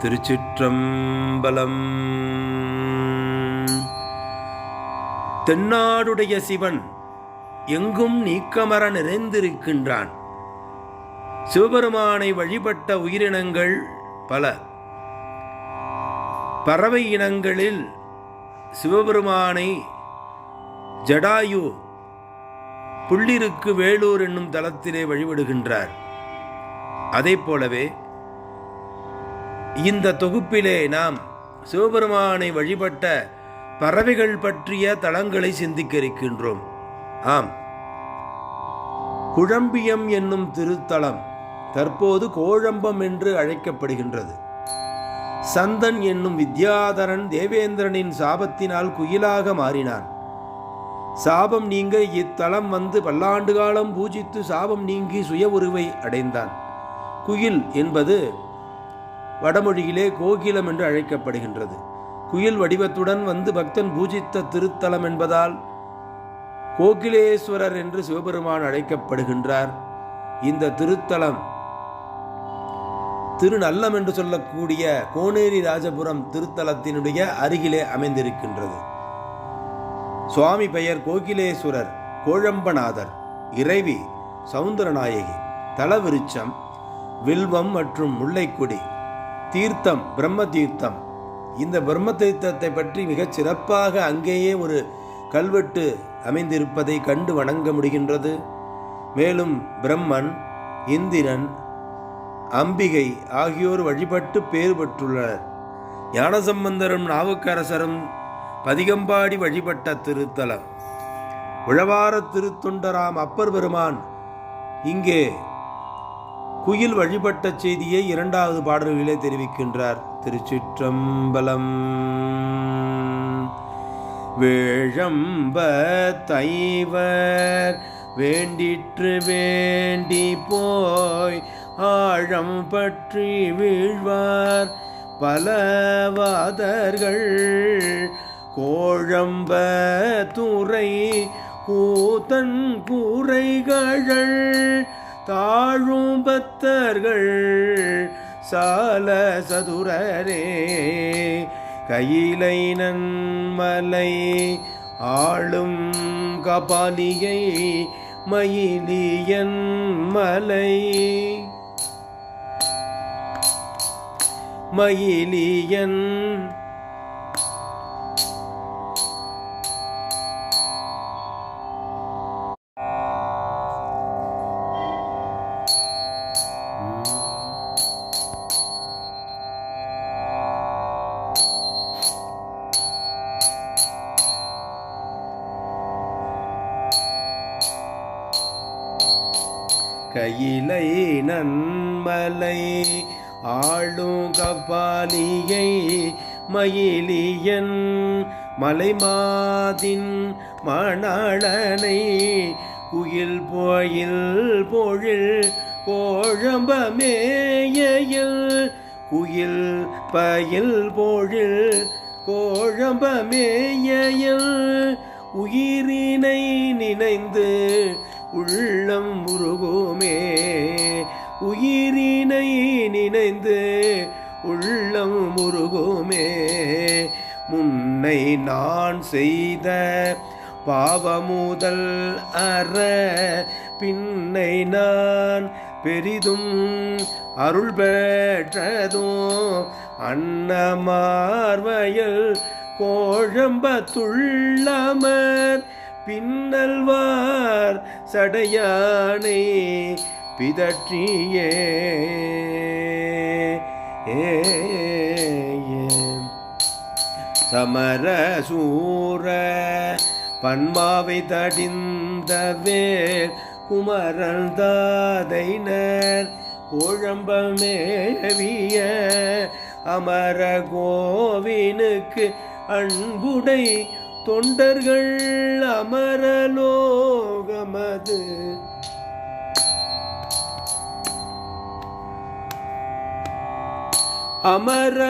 திருச்சிற்றம்பலம். தென்னாடுடைய சிவன் எங்கும் நீக்கமர நிறைந்திருக்கின்றான். சிவபெருமானை வழிபட்ட உயிரினங்கள் பல. பறவை இனங்களில் சிவபெருமானை ஜடாயு புள்ளிருக்கு வேலூர் என்னும் தலத்திலே வழிபடுகின்றார். அதே போலவே இந்த தொகுப்பிலே நாம் சிவபெருமானை வழிபட்ட பறவைகள் பற்றிய தளங்களை சிந்திக்க இருக்கின்றோம் ஆம். குழம்பியம் என்னும் திருத்தலம் தற்போது கோழம்பம் என்று அழைக்கப்படுகின்றது. சந்தன் என்னும் வித்யாதரன் தேவேந்திரனின் சாபத்தினால் குயிலாக மாறினான். சாபம் நீங்க இத்தலம் வந்து பல்லாண்டு காலம் பூஜித்து சாபம் நீங்கி சுய உருவை அடைந்தான். குயில் என்பது வடமொழியிலே கோகிலம் என்று அழைக்கப்படுகின்றது. குயில் வடிவத்துடன் வந்து பக்தன் பூஜித்த திருத்தலம் என்பதால் கோகிலேஸ்வரர் என்று சிவபெருமான் அழைக்கப்படுகின்றார். இந்த திருத்தலம் திருநல்லம் என்று சொல்லக்கூடிய கோனேரி ராஜபுரம் திருத்தலத்தினுடைய அருகிலே அமைந்திருக்கின்றது. சுவாமி பெயர் கோகிலேஸ்வரர் கோழம்பநாதர் இறைவி சவுந்தரநாயகி தலவிருச்சம் வில்வம் மற்றும் முல்லைக்கொடி தீர்த்தம் பிரம்ம தீர்த்தம் இந்த பிரம்ம தீர்த்தத்தை பற்றி மிகச் சிறப்பாக அங்கேயே ஒரு கல்வெட்டு அமைந்திருப்பதை கண்டு வணங்க முடிகின்றது. மேலும் பிரம்மன் இந்திரன் அம்பிகை ஆகியோர் வழிபட்டு பேறு பெற்றுள்ளனர். ஞானசம்பந்தரும் நாவுக்கரசரும் பதிகம்பாடி வழிபட்ட திருத்தலம். உழவார திருத்தொண்டராம் அப்பர் பெருமான் இங்கே குயில் வழிபட்ட செய்தியை இரண்டாவது பாடல்களிலே தெரிவிக்கின்றார். திருச்சிற்றம்பலம். வேழம்ப தைவர் வேண்டிற்று வேண்டி போய் ஆழம் பற்றி வீழ்வார். பலவாதர்கள் கோழம்ப துறை கூத்தன் கூரைகள் தாழும் பத்தர்கள் சால சதுரரே கையிலை நன்மலை ஆளும் கபாலியை மயிலியன் மலை. மயிலியன் கையிலை நன்மலை ஆளும் கபாலியை மயிலியன் மலைமாதின் மணாளனை குயில் போயில் பொழில் கோழம்பமேயில் குயில் பயில் பொழில் கோழம்பமேயில் உயிரினை நினைந்து உள்ளம் உருகுமே உயிரினை நினைந்து உள்ளம் முருகுமே. முன்னை நான் செய்த பாவமுதல் அற பின்னை நான் பெரிதும் அருள் பெற்றதும் அன்னமார்வயல் கோழம்பத்துள்ளமர் பின்னல்வார் சடையானை பிதற்றியே. சமர சூர பன்மாவை தடிந்த வேல் குமரன் தாதைனர் கோழம்பமேவிய அமர கோவினுக்கு அன்புடை தொண்டர்கள் அமரலோகமது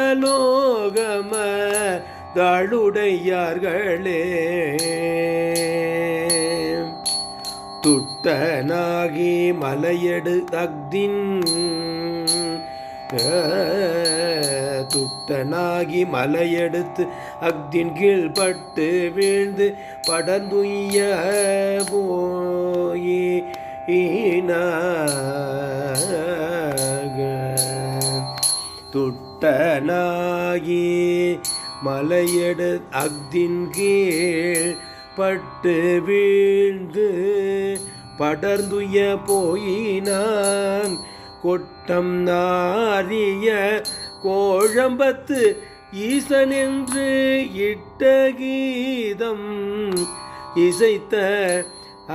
அமரலோகம தாளுடையார்களே துட்டனாகி மலையடு தக்தின் துட்டனாகி மலையெடுத்து அக்தின் கீழ் பட்டு வீழ்ந்து படந்துய்ய போயினாக துட்டனாகி மலையெடு அக்தின் கீழ் பட்டு வீழ்ந்து படர்ந்துய போயினான். கொட்டம் நாரிய கோழம்பத்து ஈசனென்று இட்ட கீதம் இசைத்த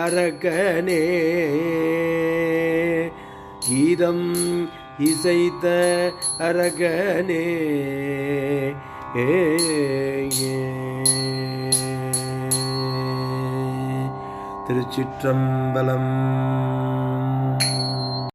அரக்கனே கீதம் இசைத்த அரகனே ஏ. திருச்சிற்றம்பலம்